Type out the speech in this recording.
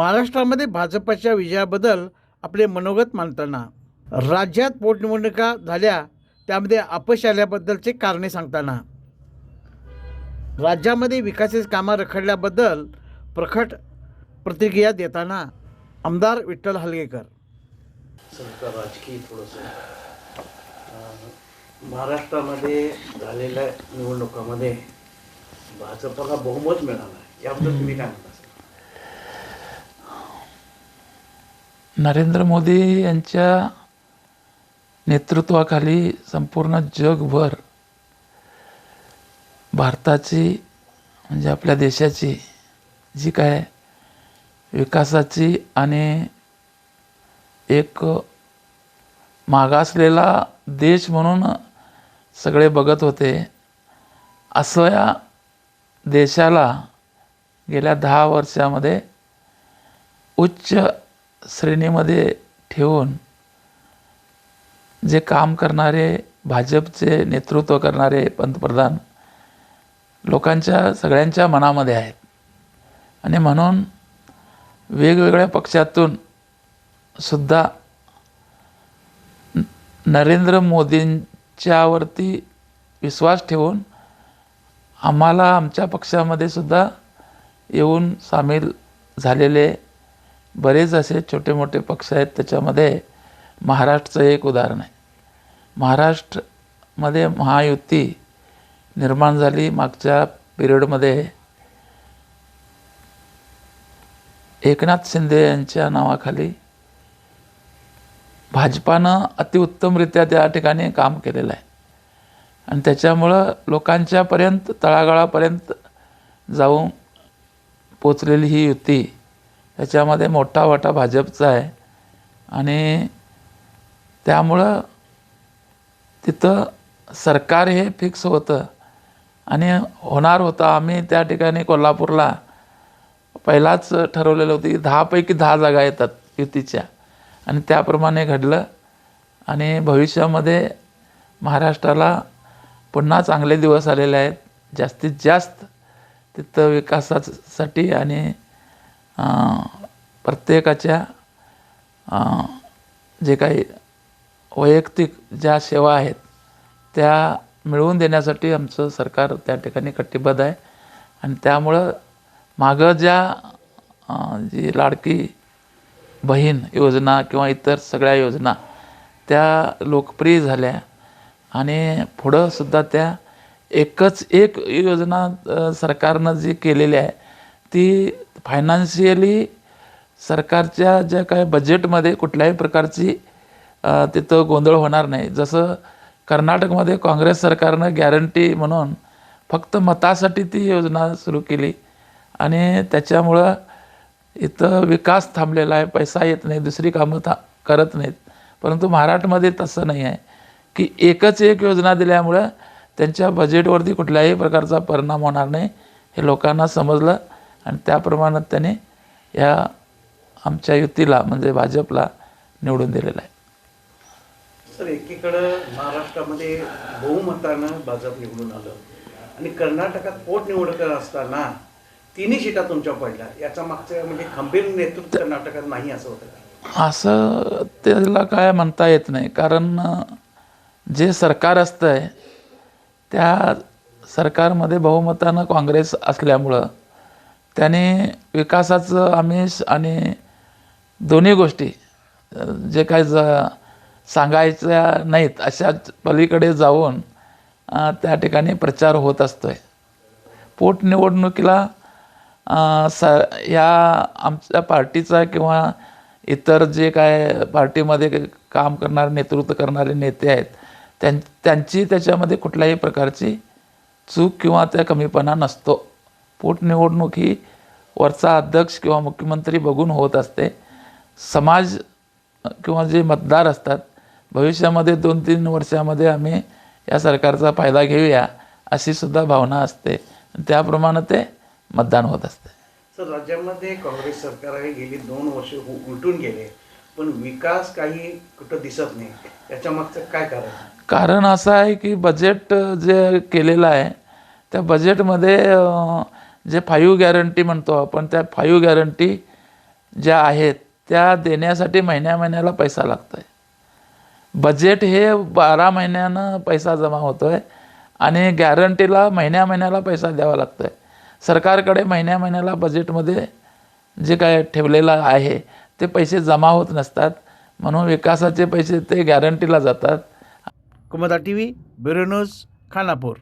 महाराष्ट्रामध्ये भाजपच्या विजयाबद्दल आपले मनोगत मांडताना राज्यात पोटनिवडणुका झाल्या त्यामध्ये अपयश आल्याबद्दलचे कारणे सांगताना राज्यामध्ये विकासाची कामं रखडल्याबद्दल प्रखट प्रतिक्रिया देताना आमदार विठ्ठल हलगेकर. सरकार राजकीय थोडंसं महाराष्ट्रामध्ये झालेल्या निवडणुकामध्ये भाजपला बहुमत मिळालं. याबद्दल तुम्ही काय म्हणता? नरेंद्र मोदी यांच्या नेतृत्वाखाली संपूर्ण जगभर भारताची म्हणजे आपल्या देशाची जी काय विकासाची आणि एक मागासलेला देश म्हणून सगळे बघत होते असं या देशाला गेल्या दहा वर्षामध्ये उच्च श्रेणीमध्ये ठेवून जे काम करणारे भाजपचे नेतृत्व करणारे पंतप्रधान लोकांच्या सगळ्यांच्या मनामध्ये आहेत. आणि म्हणून वेगवेगळ्या पक्षातून सुद्धा नरेंद्र मोदींच्यावरती विश्वास ठेवून आम्हाला आमच्या पक्षामध्ये सुद्धा येऊन सामील झालेले बरेच असे छोटे मोठे पक्ष आहेत त्याच्यामध्ये महाराष्ट्रचं एक उदाहरण आहे. महाराष्ट्रमध्ये महायुती निर्माण झाली मागच्या पिरियडमध्ये. एकनाथ शिंदे यांच्या नावाखाली भाजपानं अतिउत्तमरित्या त्या ठिकाणी काम केलेलं आहे. आणि त्याच्यामुळं लोकांच्यापर्यंत तळागाळापर्यंत जाऊन पोचलेली ही युती त्याच्यामध्ये मोठा वाटा भाजपचा आहे. आणि त्यामुळं तिथं सरकार हे फिक्स होतं. आणि होणार होतं. आम्ही त्या ठिकाणी कोल्हापूरला पहिलाच ठरवलेलं होतं की दहापैकी दहा जागा येतात युतीच्या. आणि त्याप्रमाणे घडलं. आणि भविष्यामध्ये महाराष्ट्राला पुन्हा चांगले दिवस आलेले आहेत. जास्तीत जास्त तिथं विकासासाठी आणि प्रत्येकाच्या जे काही वैयक्तिक ज्या सेवा आहेत त्या मिळवून देण्यासाठी आमचं सरकार त्या ठिकाणी कटिबद्ध आहे. आणि त्यामुळं मागं ज्या जी लाडकी बहीण योजना किंवा इतर सगळ्या योजना त्या लोकप्रिय झाल्या. आणि पुढंसुद्धा त्या एकच एक योजना सरकारनं जी केलेली आहे ती फायनान्शियली सरकारच्या ज्या काय बजेटमध्ये कुठल्याही प्रकारची तिथं गोंधळ होणार नाही. जसं कर्नाटकमध्ये काँग्रेस सरकारनं गॅरंटी म्हणून फक्त मतासाठी ती योजना सुरू केली आणि त्याच्यामुळं इथं विकास थांबलेला आहे. पैसा येत नाही दुसरी कामं था करत नाहीत. परंतु महाराष्ट्रामध्ये तसं नाही आहे की एकच एक योजना दिल्यामुळं त्यांच्या बजेटवरती कुठल्याही प्रकारचा परिणाम होणार नाही हे लोकांना समजलं. आणि त्याप्रमाणे त्याने या आमच्या युतीला म्हणजे भाजपला निवडून दिलेलं आहे. सर एकीकडं महाराष्ट्रामध्ये बहुमतानं भाजप निवडून आलं आणि कर्नाटकात पोटनिवडणुका असताना तिन्ही सीटा तुमच्या पडल्या. याचा मागचं म्हणजे खंबीर नेतृत्व कर्नाटकात नाही असं होतं? असं त्याला काय म्हणता येत नाही. कारण जे सरकार असतं आहे त्या सरकारमध्ये बहुमतानं काँग्रेस असल्यामुळं त्याने विकासाचं आमिष आणि दोन्ही गोष्टी जे काय ज सांगायच्या नाहीत अशा पलीकडे जाऊन त्या ठिकाणी प्रचार होत असतो आहे पोटनिवडणुकीला स या आमच्या पार्टीचा किंवा इतर जे काय पार्टीमध्ये काम करणारे नेतृत्व करणारे नेते आहेत त्यां त्यांची त्याच्यामध्ये कुठल्याही प्रकारची चूक किंवा त्या कमीपणा नसतो. पोटनिवडणूक ही वरचा अध्यक्ष किंवा मुख्यमंत्री बघून होत असते. समाज किंवा जे मतदार असतात भविष्यामध्ये दोन तीन वर्षामध्ये आम्ही या सरकारचा फायदा घेऊया अशी सुद्धा भावना असते. त्याप्रमाणे ते मतदान होत असते. सर राज्यामध्ये काँग्रेस सरकार गेली दोन वर्ष उलटून गेले पण विकास काही कुठं दिसत नाही. याच्या मागचं काय कारण? कारण असं आहे की बजेट जे केलेलं आहे त्या बजेटमध्ये जे फाईव्ह गॅरंटी म्हणतो आपण त्या फाईव्ह गॅरंटी ज्या आहेत त्या देण्यासाठी महिन्या महिन्याला पैसा लागतो आहे बजेट हे बारा महिन्यानं पैसा जमा होतो आहे आणि गॅरंटीला महिन्या महिन्याला पैसा द्यावा लागतो आहे सरकारकडे महिन्या महिन्याला बजेटमध्ये जे काय ठेवलेलं आहे ते पैसे जमा होत नसतात. म्हणून विकासाचे पैसे ते गॅरंटीला जातात. कुमदा T V bureau news Khanapur.